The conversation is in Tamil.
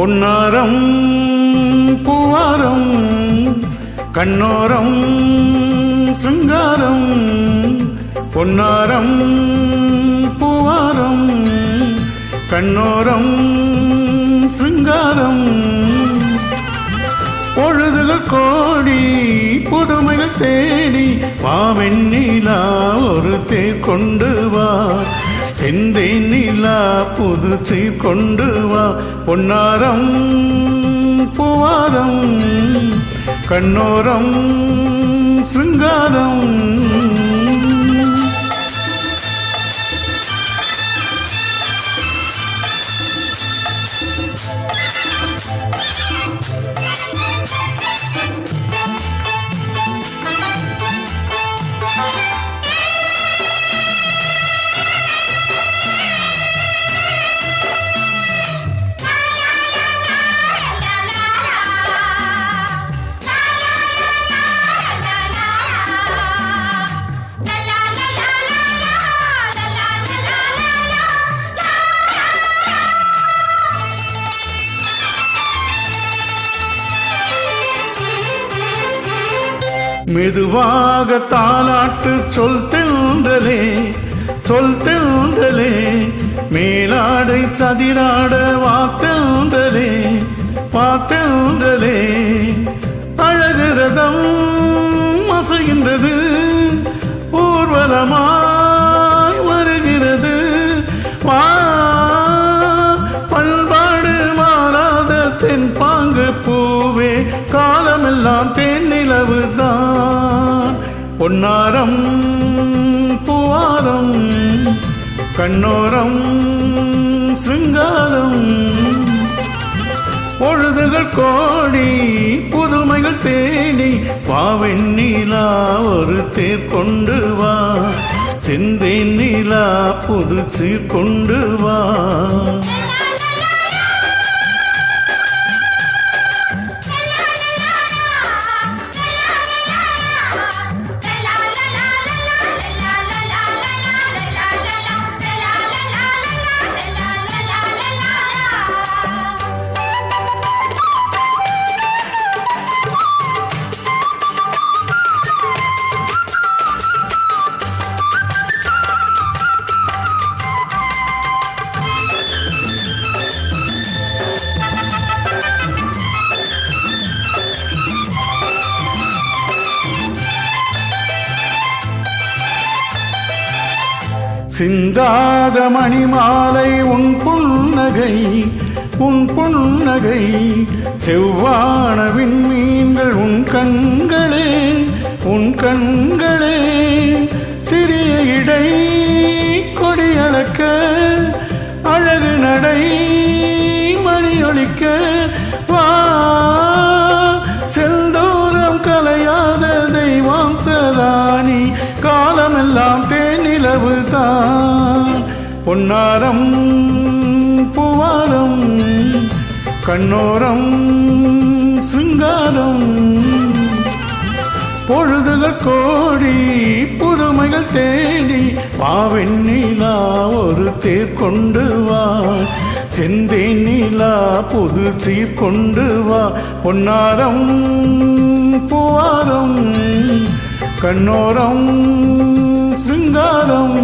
பொன்னாரம் பூவாரம் கண்ணோரம் சிங்காரம் பொன்னாரம் பூவாரம் கண்ணோரம் சிங்காரம். பொழுதுகள் கோடி புதுமைகள் தேடி பாவெண்ணிலா ஒரு தேர் கொண்டு வா செந்தை நிலா புது கொண்டு வா. பொன்னாரம் புவாரம் கண்ணோரம் சிங்காரம். மெதுவாக தாலாட்டு சொல் தென்றலே சொல் தென்றலே. மேலாடை சதிராட வாத்தென்றலே வாத்தென்றலே அழகிறதம் அசைகின்றது ஊர்வலமாய் வருகிறது. வா பண்பாடு மாறாத தென்பாங்கு பூவே காலமெல்லாம் தே பொன்னாரம் பூவாரம் கண்ணோரம் சிங்காரம். பொழுதுகள் கோடி புதுமைகள் தேடி பாவெண்ணிலா ஒரு தேர் கொண்டு வா. செந்தேன் நிலா புது சீர் கொண்டு வா. சிந்தாத மணிமாலை உன் புன்னகை உன் புன்னகை. செவ்வான விண்மீன்கள் உன் கண்களே உன் கண் கொடுத்தான் பொன்னாரம் பூவாரம் கண்ணோரம் சிங்காரம். பொழுதுகள் கோடி புதுமைகள் தேடி பாவெண்ணிலா ஒரு தேர் கொண்டு வா. செந்தேனிலா புது சீர் கொண்டு வா. பொன்னாரம் பூவாரம் கண்ணோரம் சிங்காரம்